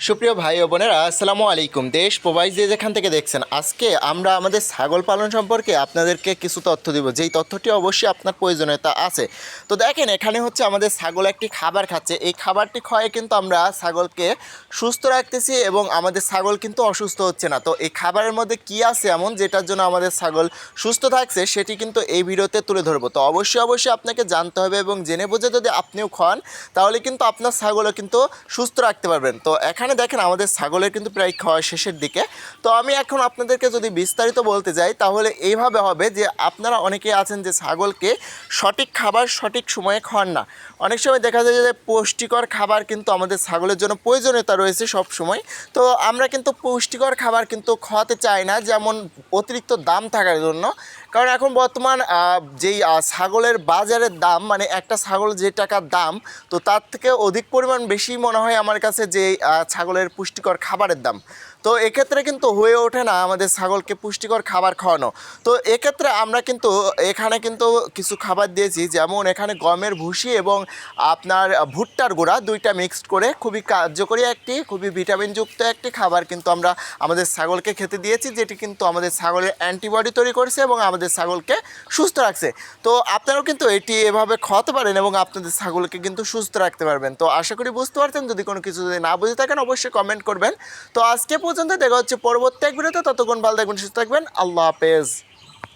সুপ্রিয় ভাই ও বোনেরা, আসসালামু আলাইকুম। দেশ প্রবাস যে যেখান থেকে দেখছেন, আজকে আমরা আমাদের ছাগল পালন সম্পর্কে আপনাদেরকে কিছু তথ্য দিব। যেই তথ্যটি অবশ্যই আপনার প্রয়োজনীয়তা আছে। তো দেখেন, এখানে হচ্ছে আমাদের ছাগল একটি খাবার খাচ্ছে। এই খাবারটি খয়ে কিন্তু আমরা ছাগলকে সুস্থ রাখতেছি এবং আমাদের ছাগল কিন্তু অসুস্থ হচ্ছে না। তো এই খাবারের মধ্যে কি আছে এমন যেটার জন্য আমাদের ছাগল সুস্থ থাকছে, সেটি কিন্তু এই ভিডিওতে তুলে ধরবো। তো অবশ্যই অবশ্যই আপনাকে জানতে হবে এবং জেনে বুঝে যদি আপনিও খান, তাহলে কিন্তু আপনার ছাগলও কিন্তু সুস্থ রাখতে পারবেন। তো এখানে দেখেন আমাদের ছাগলের কিন্তু প্রায় খাওয়া শেষের দিকে। তো আমি এখন আপনাদেরকে যদি বিস্তারিত বলতে যাই, তাহলে এইভাবে হবে যে আপনারা অনেকেই আছেন যে ছাগলকে সঠিক খাবার সঠিক সময়ে খাওয়ান না। অনেক সময় দেখা যায় যে পুষ্টিকর খাবার কিন্তু আমাদের ছাগলের জন্য প্রয়োজনীয়তা রয়েছে সব সময় তো আমরা কিন্তু পুষ্টিকর খাবার কিন্তু খাওয়াতে চাই না, যেমন অতিরিক্ত দাম থাকার জন্য। কারণ এখন বর্তমান যেই ছাগলের বাজারের দাম মানে একটা ছাগল যে টাকার দাম, তো তার থেকে অধিক পরিমাণ বেশি মনে হয় আমার কাছে যে ছাগলের পুষ্টিকর খাবারের দাম। তো এক্ষেত্রে কিন্তু হয়ে ওঠে না আমাদের ছাগলকে পুষ্টিকর খাবার খাওয়ানো। তো এক্ষেত্রে আমরা কিন্তু এখানে কিন্তু কিছু খাবার দিয়েছি, যেমন এখানে গমের ভুসি এবং আপনার ভুট্টার গুঁড়া, দুইটা মিক্সড করে খুবই কার্যকরী একটি, খুবই ভিটামিনযুক্ত একটি খাবার কিন্তু আমরা আমাদের ছাগলকে খেতে দিয়েছি, যেটি কিন্তু আমাদের ছাগলের অ্যান্টিবডি তৈরি করছে এবং আমাদের ছাগলকে সুস্থ রাখছে। তো আপনারাও কিন্তু এটি এভাবে খাওয়াতে পারেন এবং আপনাদের ছাগলকে কিন্তু সুস্থ রাখতে পারবেন। তো আশা করি বুঝতে পারতেন যদি কোনো কিছু যদি না বুঝে থাকেন, অবশ্যই কমেন্ট করবেন। তো আজকে পর্যন্ত দেখা হচ্ছে পরবর্তী এক ভিডিওতে, ততক্ষণ ভালো থাকবেন, সুস্থ থাকবেন, আল্লাহ হাফেজ।